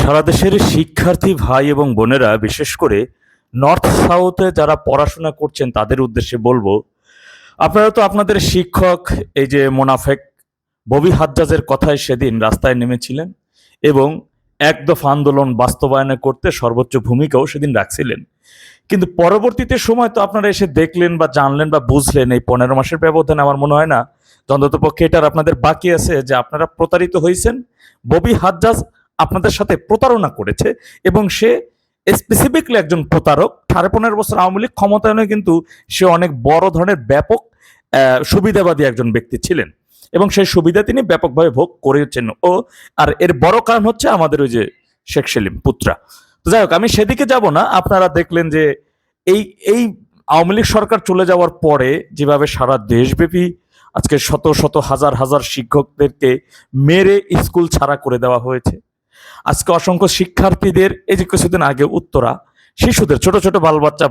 সারা দেশের শিক্ষার্থী ভাই এবং বোনেরা, বিশেষ করে নর্থ সাউথে যারা পড়াশোনা করছেন, তাদের উদ্দেশ্যে বলব, আপনারা তো আপনাদের শিক্ষক, এই যে মোনাফেক ববি হাজ্জাজের কথায় সেদিন রাস্তায় নেমেছিলেন এবং এক দফা আন্দোলন বাস্তবায়নে করতে সর্বোচ্চ ভূমিকাও সেদিন রাখছিলেন। কিন্তু পরবর্তীতে সময় তো আপনারা এসে দেখলেন বা জানলেন বা বুঝলেন, এই পনেরো মাসের ব্যবধানে আমার মনে হয় না অন্তত পক্ষে এটার আপনাদের বাকি আছে যে আপনারা প্রতারিত হয়েছেন। ববি হাজ্জাজ আপনাদের সাথে প্রতারণা করেছে এবং সে স্পেসিফিকলি একজন প্রতারক। সাড়ে পনেরো বছর আওয়ামী লীগ ক্ষমতায়নে কিন্তু সে অনেক বড় ধরনের ব্যাপক সুবিধাবাদী একজন ব্যক্তি ছিলেন এবং সেই সুবিধা তিনি ব্যাপকভাবে ভোগ করেছেন। ও, আর এর বড় কারণ হচ্ছে আমাদের ওই যে শেখ সেলিম পুত্রা। তো যাই হোক, আমি সেদিকে যাব না। আপনারা দেখলেন যে এই এই আওয়ামী লীগ সরকার চলে যাওয়ার পরে যেভাবে সারা দেশব্যাপী আজকে শত শত, হাজার হাজার শিক্ষকদেরকে মেরে স্কুল ছাড়া করে দেওয়া হয়েছে। আজকে অসংখ্য শিক্ষার্থীদের, এই যে কিছুদিন আগে উত্তরা, শিশুদের, ছোট ছোট বাল বাচ্চা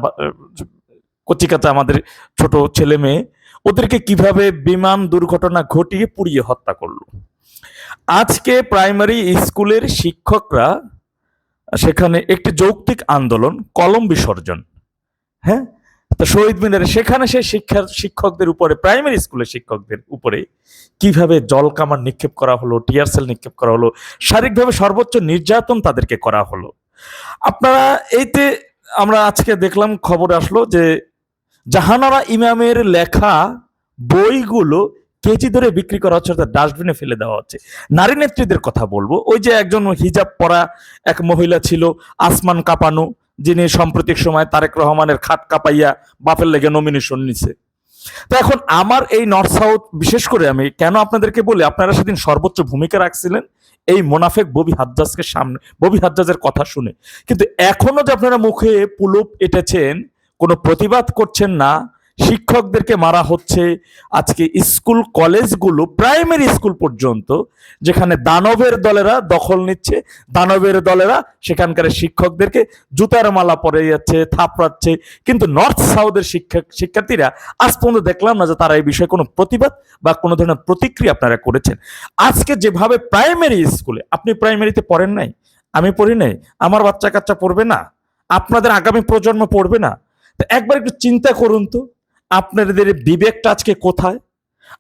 কচিকাচা আমাদের ছোট ছেলে মেয়ে, ওদেরকে কীভাবে বিমান দুর্ঘটনা ঘটিয়ে পুড়িয়ে হত্যা করল। আজকে প্রাইমারি স্কুলের শিক্ষকরা, সেখানে একটি যৌক্তিক আন্দোলন, কলম বিসর্জন। হ্যাঁ? তো শহীদ মিনারে সেখানে সেই শিক্ষা শিক্ষকদের উপরে প্রাইমারি স্কুলের শিক্ষকদের উপরে কীভাবে জল কামান নিক্ষেপ করা হলো টিয়ারসেল নিক্ষেপ করা হলো, শারীরিকভাবে সর্বোচ্চ নির্যাতন তাদেরকে করা হলো? আপনারা এইতে আমরা আজকে দেখলাম খবর আসলো যে জাহানারা ইমামের লেখা বইগুলো কেজি ধরে বিক্রি করা হচ্ছে, অর্থাৎ ডাস্টবিনে ফেলে দেওয়া হচ্ছে। নারী নেত্রীদের কথা বলব। ওই যে একজন হিজাব পরা এক মহিলা ছিল, আসমান কাঁপানো যিনি সাম্প্রতিক সময় তারেক রহমানের খাট কাপাইয়া বাপের লেগে নমিনেশন নিছে। তো এখন আমার এই নর্থ সাউথ বিশেষ করে আমি কেন আপনাদেরকে বলি, আপনারা সেদিন সর্বোচ্চ ভূমিকা রাখছিলেন, এই মোনাফেক ববি হাজ্জাজকে সামনে, ববি হাজ্জাজের কথা শুনে। কিন্তু এখনও যে আপনারা মুখে পুলুপ এটেছেন, কোনো প্রতিবাদ করছেন না শিক্ষকদেরকে মারা হচ্ছে আজকে স্কুল কলেজগুলো, প্রাইমারি স্কুল পর্যন্ত, যেখানে দানবের দলেরা দখল নিচ্ছে, দানবের দলেরা সেখানকার শিক্ষকদেরকে জুতার মালা পরে যাচ্ছে থাপড়াচ্ছে। কিন্তু নর্থ সাউথের শিক্ষক, শিক্ষার্থীরা আজ পর্যন্ত দেখলাম না যে তারা এই বিষয়ে কোনো প্রতিবাদ বা কোনো ধরনের প্রতিক্রিয়া আপনারা করেছেন। আজকে যেভাবে প্রাইমারি স্কুলে, আপনি প্রাইমারিতে পড়েন নাই? আমি পড়ি নাই। আমার বাচ্চা কাচ্চা পড়বে না? আপনাদের আগামী প্রজন্ম পড়বে না? একবার একটু চিন্তা করুন তো। আপনাদের বিবেকটা আজকে কোথায়?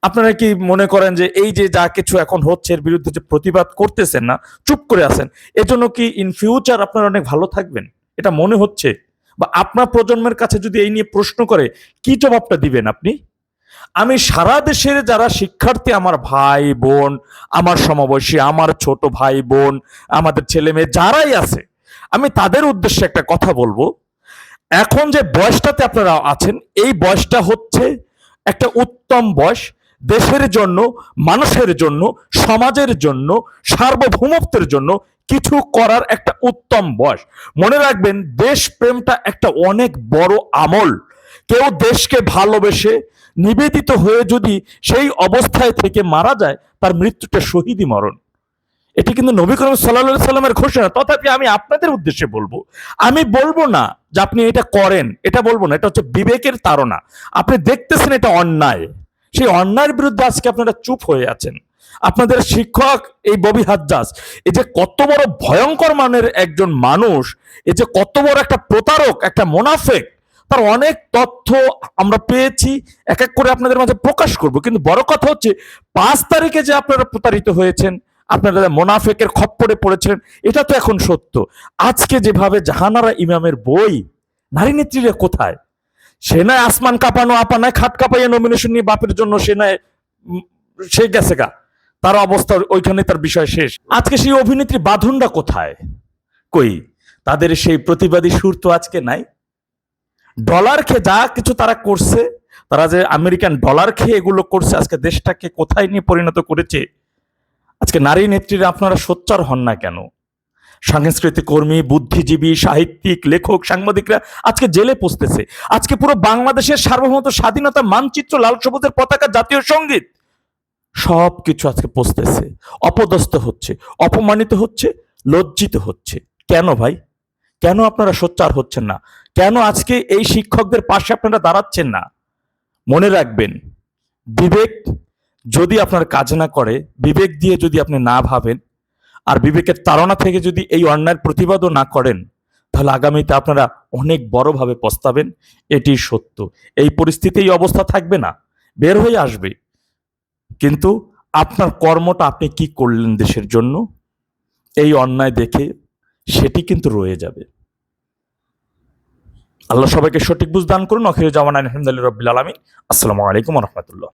আপনারা কি মনে করেন যে এই যে যা কিছু এখন হচ্ছে, এর বিরুদ্ধে যে প্রতিবাদ করতেছেন না, চুপ করে আছেন, এজন্য কি ইন ফিউচার আপনারা অনেক ভালো থাকবেন? এটা মনে হচ্ছে? বা আপনার প্রজন্মের কাছে যদি এই নিয়ে প্রশ্ন করে, কি জবাবটা দিবেন আপনি? আমি সারা দেশের যারা শিক্ষার্থী, আমার ভাই, বোন, আমার সমবয়সী, আমার ছোট ভাই, বোন, আমাদের ছেলে মেয়ে যারাই আছে, আমি তাদের উদ্দেশ্যে একটা কথা বলব। এখন যে বয়সটাতে আপনারা আছেন, এই বয়সটা হচ্ছে একটা উত্তম বয়স দেশের জন্য, মানুষের জন্য, সমাজের জন্য, সার্বভৌমত্বের জন্য কিছু করার একটা উত্তম বয়স। মনে রাখবেন, দেশপ্রেমটা একটা অনেক বড় আমল। কেউ দেশকে ভালোবেসে নিবেদিত হয়ে যদি সেই অবস্থায় থেকে মারা যায়, তার মৃত্যুটা শহীদই মরণ। এটি কিন্তু নবী করিম সাল্লা সাল্লামের ঘোষণা। তথাপি আমি আপনাদের উদ্দেশ্যে বলব, আমি বলব না যে আপনি এটা করেন, এটা বলব না, এটা হচ্ছে বিবেকের তাড়না। আপনি দেখতেছেন এটা অন্যায়। সেই অন্যায়ের বিরুদ্ধে আজকে আপনারা চুপ হয়ে আছেন। আপনাদের শিক্ষক এই ববি হাজ্জাজ, এই যে কত বড় ভয়ঙ্কর মানের একজন মানুষ, এই যে কত বড় একটা প্রতারক, একটা মোনাফেক, তার অনেক তথ্য আমরা পেয়েছি, এক এক করে আপনাদের মাঝে প্রকাশ করব। কিন্তু বড় কথা হচ্ছে, পাঁচ তারিখে যে আপনারা প্রতারিত হয়েছেন আপনারা মোনাফেকের খপ্পরে পড়েছিলেন, এটা তো এখন সত্য। আজকে যেভাবে জাহানারা ইমামের বই নারী নেত্রীরা কোথায়? সেনায় আসমান কাঁপানো, আপানায় খাট কাঁপাইয়া নমিনেশন নিয়ে বাপের জন্য সেনায় সে গেছে গা। তার অবস্থা ওইখানে তার বিষয় শেষ। আজকে সেই অভিনেত্রী বাঁধনটা কোথায়? কই? তাদের সেই প্রতিবাদী সুর তো আজকে নাই। ডলার খেয়ে যা কিছু তারা করছে, তারা যে আমেরিকান ডলার খেয়ে এগুলো করছে, আজকে দেশটাকে কোথায় নিয়ে পরিণত করেছে আজকে নারী নেত্রীরা আপনারা সোচ্চার হন না কেন? সাংস্কৃতিক কর্মী, বুদ্ধিজীবী, সাহিত্যিক, লেখক, সাংবাদিকরা আজকে জেলে পৌঁছতেছে। আজকে পুরো বাংলাদেশের সার্বভৌমত স্বাধীনতা, মানচিত্র, লাল সবুজের পতাকা, জাতীয় সংগীত সব কিছু আজকে পৌঁছতেছে। অপদস্থ হচ্ছে, অপমানিত হচ্ছে, লজ্জিত হচ্ছে। কেন ভাই? কেন আপনারা সোচ্চার হচ্ছেন না? কেন আজকে এই শিক্ষকদের পাশে আপনারা দাঁড়াচ্ছেন না? মনে রাখবেন, বিবেক যদি আপনার কাজ না করে, বিবেক দিয়ে যদি আপনি না ভাবেন, আর বিবেকের তাড়না থেকে যদি এই অন্যায়ের প্রতিবাদও না করেন, তাহলে আগামীতে আপনারা অনেক বড়ভাবে পস্তাবেন, এটি সত্য। এই পরিস্থিতি এই অবস্থা থাকবে না, বের হয়ে আসবে। কিন্তু আপনার কর্মটা আপনি কি করলেন দেশের জন্য, এই অন্যায় দেখে সেটি কিন্তু রয়ে যাবে। আল্লাহ সবাইকে সঠিক বুঝ দান করুন। অখির জামান আলহামদুলিল্লাহ রবিল আলমিন। আসসালামু আলাইকুম রহমতুল্লাহ।